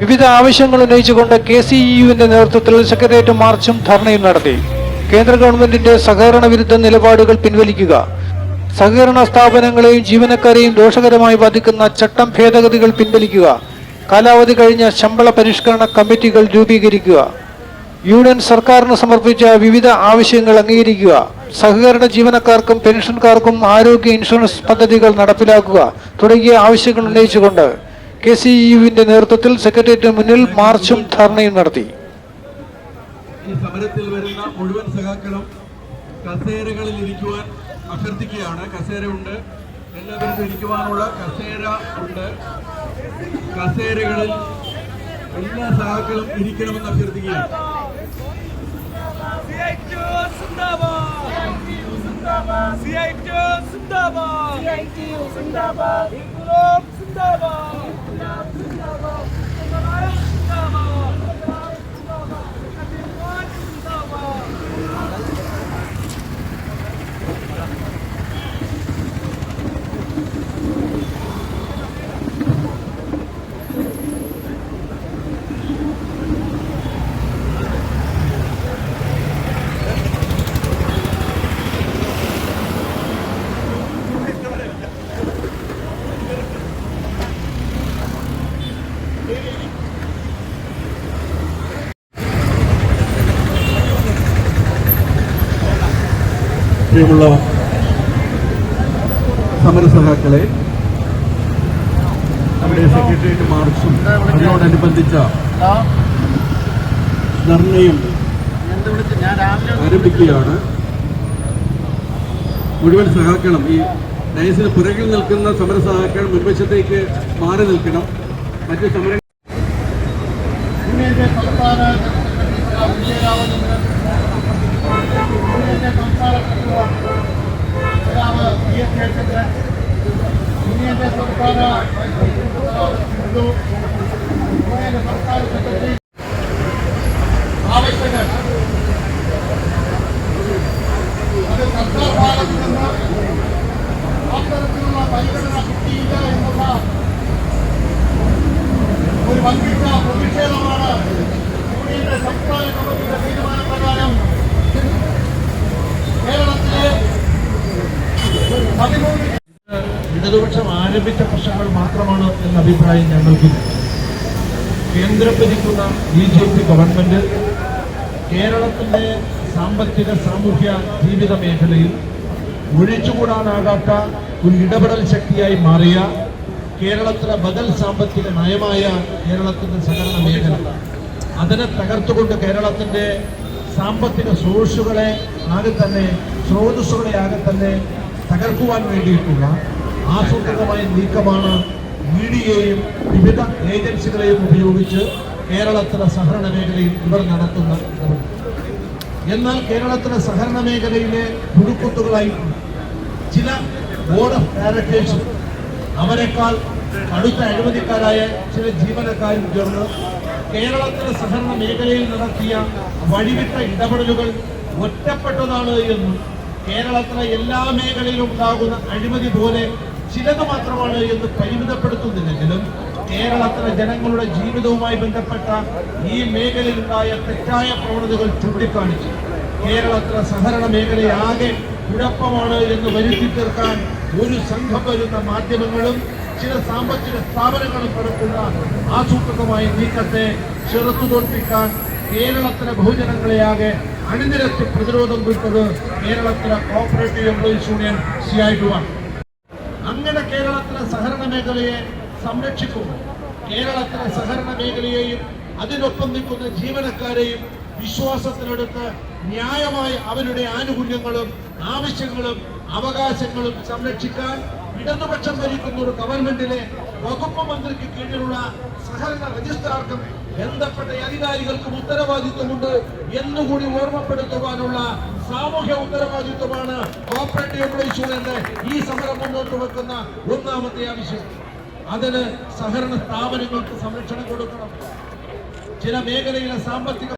വിവിധ ആവശ്യങ്ങൾ ഉന്നയിച്ചുകൊണ്ട് കെ സി യുവിന്റെ നേതൃത്വത്തിൽ സെക്രട്ടേറിയറ്റ് മാർച്ചും ധർണയും നടത്തി. കേന്ദ്ര ഗവൺമെന്റിന്റെ സഹകരണ വിരുദ്ധ നിലപാടുകൾ പിൻവലിക്കുക. സഹകരണ സ്ഥാപനങ്ങളെയും ജീവനക്കാരെയും ദോഷകരമായി ബാധിക്കുന്ന ചട്ടം ഭേദഗതികൾ പിൻവലിക്കുക. കാലാവധി കഴിഞ്ഞ ശമ്പള പരിഷ്കരണ കമ്മിറ്റികൾ രൂപീകരിക്കുക. യൂണിയൻ സർക്കാരിന് സമർപ്പിച്ച വിവിധ ആവശ്യങ്ങൾ അംഗീകരിക്കുക. സഹകരണ ജീവനക്കാർക്കും പെൻഷൻകാർക്കും ആരോഗ്യ ഇൻഷുറൻസ് പദ്ധതികൾ നടപ്പിലാക്കുക തുടങ്ങിയ ആവശ്യങ്ങൾ ഉന്നയിച്ചുകൊണ്ട് കെ സി യുവിന്റെ നേതൃത്വത്തിൽ സെക്രട്ടേറിയറ്റിന് മുന്നിൽ മാർച്ചും ധർണയും നടത്തി. ഈ സമരത്തിൽ വരുന്ന മുഴുവൻ സഖാക്കളും കസേരകളിൽ ഇരിക്കുവാൻ അഭ്യർത്ഥിക്കുകയാണ്. കസേര ഉണ്ട്. എല്ലാവർക്കും ഇരിക്കുവാനുള്ള കസേര ഉണ്ട്. കസേരകളിൽ എല്ലാ സഹാക്കളും ഇരിക്കണമെന്ന് അഭ്യർത്ഥിക്കുകയാണ്. സിന്ദാബാദ്. സിന്ദാബാദ്. ഇൻക്ലാബ് സിന്ദാബാദ് സിന്ദാബാദ് സിന്ദാബാദ് പ്രിയമുള്ള സമര സഖാക്കളെ നമ്മുടെ സെക്രട്ടേറിയറ്റ് മാർച്ചും അതിനോടനുബന്ധിച്ച ധർണയും ആരംഭിക്കുകയാണ്. മുഴുവൻ സഹാക്കണം ഈ ഡയസിന് പുറകിൽ നിൽക്കുന്ന സമര സഹാക്കൾ മുൻവശത്തേക്ക് മാറി നിൽക്കണം. മറ്റ് സമര സംസ്ഥാന ಸೈನ್ಯ ಸಂಸಾರ ಕಟ್ಟುವ ನಮ್ಮ ಪಿ ಎಫ್ ಹೇಳ್ತಿದ್ರೆ ಹಿಂದಿನ ಸರ್ಕಾರ ಇದು ಹಿಂದಿನ ಸರ್ಕಾರದ ಜೊತೆ ಆವಶ್ಯಕ ഇടതുപക്ഷം ആരംഭിച്ച പ്രശ്നങ്ങൾ മാത്രമാണ് എന്ന അഭിപ്രായം ഞങ്ങൾക്കില്ല. കേന്ദ്രം ഭരിക്കുന്ന ബി ജെ പി ഗവൺമെന്റ് കേരളത്തിന്റെ സാമ്പത്തിക സാമൂഹ്യ ജീവിത മേഖലയിൽ ഒഴിച്ചുകൂടാനാകാത്ത ഒരു ഇടപെടൽ ശക്തിയായി മാറിയ കേരളത്തിലെ ബദൽ സാമ്പത്തിക നയമായ കേരളത്തിന്റെ സഹകരണ മേഖല. അതിനെ തകർത്തുകൊണ്ട് കേരളത്തിന്റെ സാമ്പത്തിക സോഴ്സുകളെ ആകെ തന്നെ സ്രോതസ്സുകളെ ആകെ തന്നെ തകർക്കുവാൻ വേണ്ടിയിട്ടുള്ള ആസൂത്രിതമായ നീക്കമാണ് മീഡിയയെയും വിവിധ ഏജൻസികളെയും ഉപയോഗിച്ച് കേരളത്തിലെ സഹകരണ മേഖലയിൽ ഇവർ നടത്തുന്ന എന്നാൽ കേരളത്തിലെ സഹകരണ മേഖലയിലെ കുടുക്കുത്തുകളായി ചില ബോർഡ് ഓഫ് ഡയറക്ടേഴ്സും അവരെക്കാൾ കടുത്ത അഴിമതിക്കാരായ ചില ജീവനക്കാരും ചേർന്ന് കേരളത്തിലെ സഹകരണ മേഖലയിൽ നടത്തിയ വഴിവിട്ട ഇടപെടലുകൾ ഒറ്റപ്പെട്ടതാണ് എന്നും കേരളത്തിലെ എല്ലാ മേഖലയിലും ഉണ്ടാകുന്ന അഴിമതി പോലെ ചിലത് മാത്രമാണ് എന്ന് പരിമിതപ്പെടുത്തുന്നില്ലെങ്കിലും കേരളത്തിലെ ജനങ്ങളുടെ ജീവിതവുമായി ബന്ധപ്പെട്ട ഈ മേഖലയിലുണ്ടായ തെറ്റായ പ്രവണതകൾ ചൂണ്ടിക്കാണിച്ചു കേരളത്തിലെ സഹകരണ മേഖലയാകെ കുഴപ്പമാണ് എന്ന് വരുത്തി തീർക്കാൻ ഒരു സംഘം വരുന്ന മാധ്യമങ്ങളും ചില സാമ്പത്തിക സ്ഥാപനങ്ങളും നടക്കുന്ന ആസൂത്രിതമായ നീക്കത്തെ ചെറുത്തു തോൽപ്പിക്കാൻ കേരളത്തിലെ ബഹുജനങ്ങളെയാകെ അണിനിരത്തി പ്രതിരോധം വിട്ടത് കേരളത്തിലെ കോപ്പറേറ്റീവ് എംപ്ലോയീസ് യൂണിയൻ സി സഹകരണ മേഖലയെ സംരക്ഷിക്കുമ്പോൾ കേരളത്തിലെ സഹകരണ മേഖലയെയും അതിനൊപ്പം നിൽക്കുന്ന ജീവനക്കാരെയും വിശ്വാസത്തിലെടുത്ത് ന്യായമായ അവരുടെ ആനുകൂല്യങ്ങളും ആവശ്യങ്ങളും അവകാശങ്ങളും സംരക്ഷിക്കാൻ ഇടതുപക്ഷം ഭരിക്കുന്ന ഒരു ഗവൺമെന്റിലെ വകുപ്പ് മന്ത്രിക്ക് കീഴിലുള്ള സഹകരണ രജിസ്ട്രാർക്കും ബന്ധപ്പെട്ട അധികാരികൾക്കും ഉത്തരവാദിത്വമുണ്ട് എന്നുകൂടി ഓർമ്മപ്പെടുത്തുവാനുള്ള സാമൂഹ്യ ഉത്തരവാദിത്വമാണ് കോപ്പറേറ്റീവ് എംപ്ലോയീസ് എന്ന് ഈ സമരം മുന്നോട്ട് വെക്കുന്ന ഒന്നാമത്തെ ആവശ്യം. അതിന് സഹകരണ സ്ഥാപനങ്ങൾക്ക് സംരക്ഷണം കൊടുക്കണം. ചില മേഖലയിലെ സാമ്പത്തിക